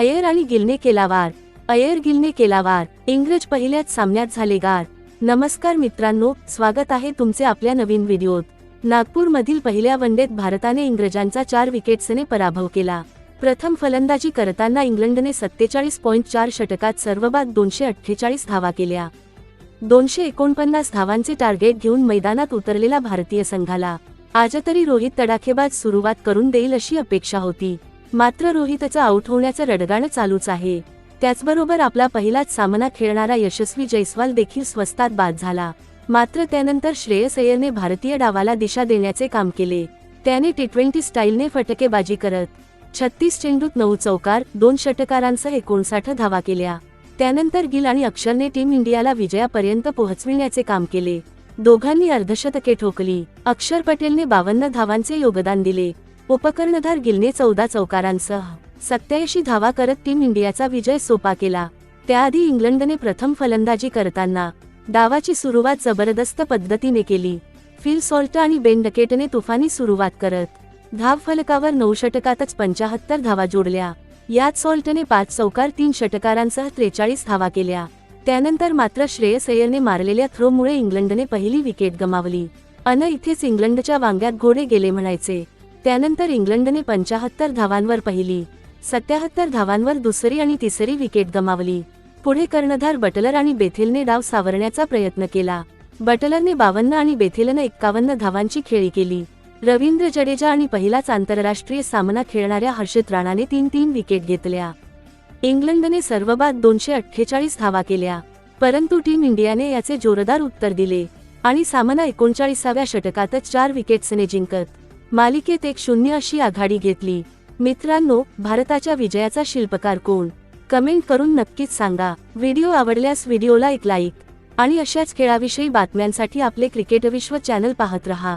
अय्यर आणि गिलने केला वार अय्यर गिलने केला वार इंग्रज पहिल्याच सामन्यात झाले गार. नमस्कार मित्रांनो स्वागत आहे तुमचे आपल्या नवीन व्हिडिओत. नागपूरमधील पहिल्या वनडेत भारताने इंग्रजांचा चार विकेट्सने पराभव केला. प्रथम फलंदाजी करताना इंग्लंडने सत्तेचाळीस पॉईंट चार षटकात सर्वबाद दोनशे अठ्ठेचाळीस धावा केल्या. दोनशे एकोणपन्नास धावांचे टार्गेट घेऊन मैदानात उतरलेला भारतीय संघाला. आज तरी रोहित तडाखेबाज सुरुवात करून देईल अशी अपेक्षा होती. मात्र रोहितचं आऊट होण्याचं रडगाणं चालूच आहे. त्याचबरोबर आपला पहिलाच सामना खेळणारा यशस्वी जयस्वाल देखील स्वस्तात बाद झाला. मात्र त्यानंतर श्रेयस अय्यरने भारतीय डावाला दिशा देण्याचे काम केले. त्याने टी ट्वेंटी स्टाईलने फटकेबाजी करत छत्तीस चेंडूत नऊ चौकार दोन षटकारांसह एकोणसाठ धावा केल्या. त्यानंतर गिल आणि अक्षरने टीम इंडियाला विजयापर्यंत पोहोचविण्याचे काम केले. दोघांनी अर्धशतके ठोकली. अक्षर पटेलने बावन्न धावांचे योगदान दिले. उपकर्णधार गिलने चौदा चौकारांसह सत्याऐंशी धावा करत टीम इंडियाचा विजय सोपा केला. त्याआधी इंग्लंडने प्रथम फलंदाजी करताना डावाची सुरुवात जबरदस्त पद्धतीने केली. फिल सॉल्ट आणि बेंडकेटने तुफानी सुरुवात करत धाव फलकावर नऊ षटकातच पंचाहत्तर धावा जोडल्या. यात सॉल्टने पाच चौकार तीन षटकारांसह त्रेचाळीस धावा केल्या. त्यानंतर मात्र श्रेयस अय्यरने मारलेल्या थ्रोमुळे इंग्लंडने पहिली विकेट गमावली. अन इथेच इंग्लंडच्या वांग्यात घोडे गेले म्हणायचे. त्यानंतर इंग्लंडने पंचाहत्तर धावांवर पहिली सत्याहत्तर धावांवर दुसरी आणि तिसरी विकेट गमावली. पुढे कर्णधार बटलर आणि बेथेलने डाव सावरण्याचा प्रयत्न केला. बटलरने बावन्न आणि बेथेलनं एक्कावन्न धावांची खेळी केली. रवींद्र जडेजा आणि पहिलाच आंतरराष्ट्रीय सामना खेळणाऱ्या हर्षित राणाने तीन तीन विकेट घेतल्या. इंग्लंडने सर्वबाद दोनशे अठ्ठेचाळीस धावा केल्या. परंतु टीम इंडियाने याचे जोरदार उत्तर दिले आणि सामना एकोणचाळीसाव्या षटकातच चार विकेट्सने जिंकत. मालिकेत एक शून्य अशी आघाडी घेतली. मित्रांनो भारताच्या विजयाचा शिल्पकार कोण? कमेंट करून नक्कीच सांगा. व्हिडिओ आवडल्यास व्हिडिओला एक लाईक आणि अशाच खेळाविषयी बातम्यांसाठी आपले क्रिकेट विश्व चॅनल पाहत रहा.